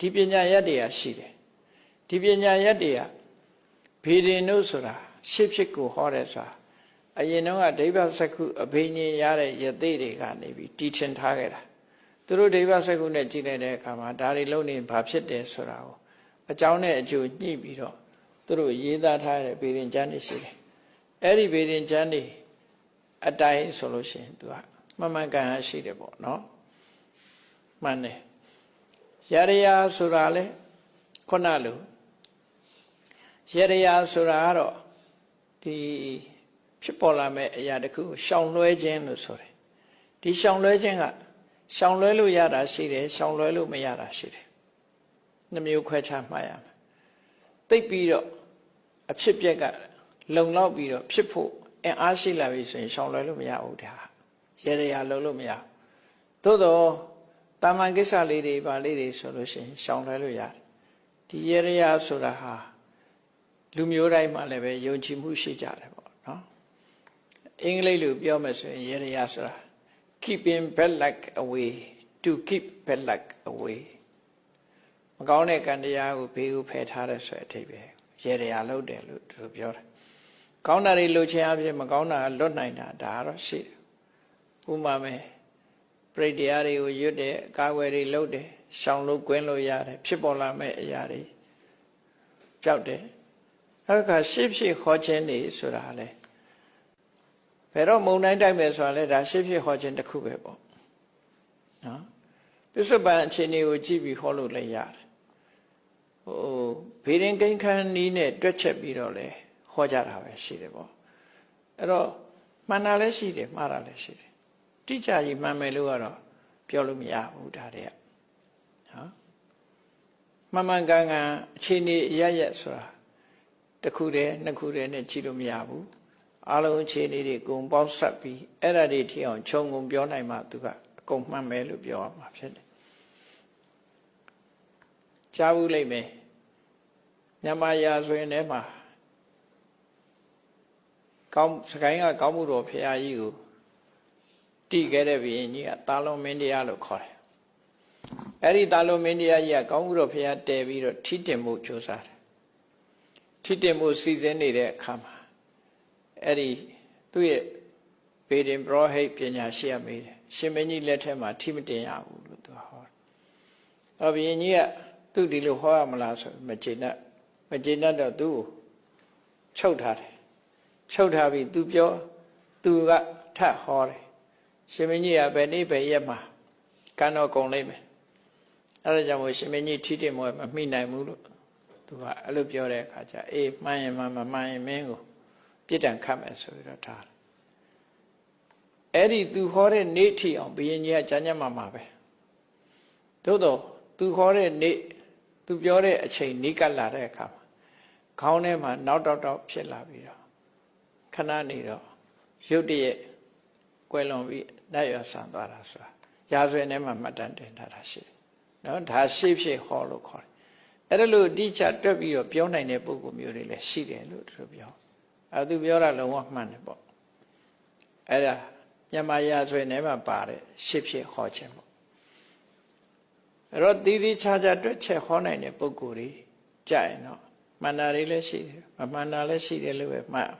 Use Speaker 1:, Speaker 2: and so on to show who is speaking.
Speaker 1: ဒီပညာရက်တွေကရှိတယ်ဒီပညာရက်တွေကဘေဒင်တို့ဆိုတာရှစ်ဖြစ်ကိုဟောတဲ့ဆိုတာအရင်တော့ကဒိဗ္ဗစက္ခုအဘိညာဉ်ရတဲ့ယသိတွေကနေပြီးတီထင်ထားခဲ့တာသူတို့ဒိဗ္ဗစက္ခုနဲ့ကြည့်လိုက်တဲ့အခါမှာဒါတွေလုံးနေဘာဖြစ်တယ်ဆိုတာကိုအကြောင်းနဲ့အကျိုးညှိပြီးတော့သူတို့ရေးသားထားတဲ့ဘေဒင်ကျမ်းတွေရှိတယ်အဲ့ဒီဘေဒင်ကျမ်းတွေအတိုင်းဆိုလို့ရှိရင်သူကမှန်မှန်ကန်ကန်ရှိတယ်ပေါ့နော်မှန်တယ် ရရယာဆိုတာလေခုနလိုရရယာဆိုတာကတော့ဒီဖြစ်ပေါ်လာမဲ့အရာတစ်ခုကိုရှောင်လွှဲခြင်းလို့ဆိုတယ်ဒီရှောင်လွှဲခြင်းကရှောင်လွှဲလို့ရတာရှိတယ်ရှောင်လွှဲလို့မရတာရှိတယ်နှမျိုးခွဲခြားမှတ်ရမယ်သိပ်ပြီးတော့အဖြစ်ပြက်ကလုံလောက်ပြီးတော့ဖြစ်ဖို့အင်အားရှိလာပြီဆိုရင်ရှောင်လွှဲလို့မရဘူးဒါရရယာလုံးလို့မရဘူးသို့တော့ တာမန်ကိစ္စလေးတွေပါလေးတွေဆိုလို့ရှိရင်ရှောင်လွှဲလို့ရတယ်ဒီရရယာဆိုတာဟာလူမျိုးတိုင်းမှာလည်းပဲယုံကြည်မှုရှိကြတယ်ပေါ့နော်အင်္ဂလိပ်လိုပြောမယ်ဆိုရင်ရရယာဆိုတာ keeping bad luck away to keep bad luck away မကောင်းတဲ့ကံတရားကိုဘေးကိုဖယ်ထားတဲ့ဆိုတဲ့အထိပ္ပယ်ရေရရာလုပ်တယ်လို့သူတို့ပြောတယ်။ကောင်းတာတွေလုပ်ခြင်းအပြင်မကောင်းတာလွတ်နိုင်တာဒါကတော့ရှိတယ်။ဥပမာမယ် ပြိတ္တရားတွေကိုရွတ်တယ်အကာအကွယ်တွေလုပ်တယ်ရှောင်လို့ကွင်းလို့ရတယ်ဖြစ်ပေါ်လာမဲ့အရာတွေကြောက်တယ်။နောက်တစ်ခါရှေ့ဖြစ်ခေါ်ခြင်းတွေဆိုတာလေဘယ်တော့မုံတိုင်းတိုက်မယ်ဆိုတာလေဒါရှေ့ဖြစ်ခေါ်ခြင်းတစ်ခုပဲပေါ့။နော်ပစ္စုပန်အခြေအနေကိုကြည့်ပြီးဟောလို့လည်းရတယ်ဟိုဘေးရင်ကိန်းခန်းနီးနဲ့တွက်ချက်ပြီးတော့လေဟောကြတာပဲရှိတယ်ပေါ့အဲ့တော့မှန်တာလည်းရှိတယ်မှားတာလည်းရှိတယ် တိကျကြီးမှန်မယ်လို့ကတော့ပြောလို့မရဘူးဒါတွေကနော်မှန်မှန်ကန်ကန်အခြေအနေအရရက်ဆိုတာတစ်ခုတည်းနှစ်ခုတည်းနဲ့ကြည့်လို့မရဘူးအလုံးအခြေအနေတွေအကုန်ပေါင်းဆက်ပြီးအဲ့ဒါတွေထီအောင်ခြုံငုံပြောနိုင်မှသူကအကုန်မှန်မယ်လို့ပြောရမှာဖြစ်တယ်ကြားဘူးလိမ့်မယ်ညမရာဆိုရင်လည်းမှာကောင်းစကိုင်းကကောင်းမှုတော်ဖရာကြီးကို တိခဲ့တဲ့ဘုရင်ကြီးကတာလွန်မင်းတရားလို့ခေါ်တယ်အဲ့ဒီတာလွန်မင်းတရားကြီးကကောင်းမှုတော်ဖရာတည်ပြီးတော့ထိတင်မှုကြိုးစားတယ်ထိတင်မှုစီစဉ်နေတဲ့အခါမှာအဲ့ဒီသူ့ရဲ့ဘေဒင်ဘရောဟိတ်ပညာရှိရမေးတယ်ရှင်မင်းကြီးလက်ထက်မှာထိမတင်ရဘူးလို့သူဟောတယ်အဲ့ဘုရင်ကြီးကသူဒီလိုဟောရမလားဆိုမကျေနပ်မကျေနပ်တော့သူ့ကိုချုပ်ထားတယ်ချုပ်ထားပြီးသူပြောသူကထပ်ဟောတယ် ရှင်မင်းကြီးကဘယ်နေ့ဘယ်ရက်မှာကံတော်ကုန်လိမ့်မယ်အဲ့ဒါကြောင့်မို့ရှင်မင်းကြီးထိတယ်မွေမမိနိုင်ဘူးလို့သူကအဲ့လိုပြောတဲ့အခါကျအေးမှန်ရင်မှန်မမှန်ရင်မင်းကိုပြစ်ဒဏ်ခတ်မယ်ဆိုပြီးတော့ထားတယ်အဲ့ဒီသူဟောတဲ့နေ့ထီအောင်ဘုရင်ကြီးကကြမ်းကြမ်းမာမာပဲသို့တော့သူဟောတဲ့နေ့သူပြောတဲ့အချိန်နိကလာတဲ့အခါမှာခေါင်းထဲမှာနောက်တောက်တောက်ဖြစ်လာပြီးတော့ခဏနေတော့ရုတ်တရက်ကွယ်လွန်ပြီး လက်ရဆန်သွားတာဆိုတာရာဇဝင်ထဲမှာမှတ်တမ်းတင်ထားတာရှိတယ်နော်ဒါရှေ့ဖြစ်ဟောလို့ခေါ်တယ်အဲ့ဒါလို့အတိအကျတွက်ပြီးတော့ပြောနိုင်တဲ့ပုံကူမျိုးတွေလည်းရှိတယ်လို့သူပြောအဲသူပြောတာလုံးဝမှန်တယ်ပေါ့အဲ့ဒါညမရာဇဝင်ထဲမှာပါတယ်ရှေ့ဖြစ်ဟောခြင်းပေါ့အဲ့တော့သီးသီးခြားခြားတွက်ချက်ဟောနိုင်တဲ့ပုံကိုယ်တွေကြရင်တော့မှန်တာတွေလည်းရှိတယ်မမှန်တာလည်းရှိတယ်လို့ပဲမှတ်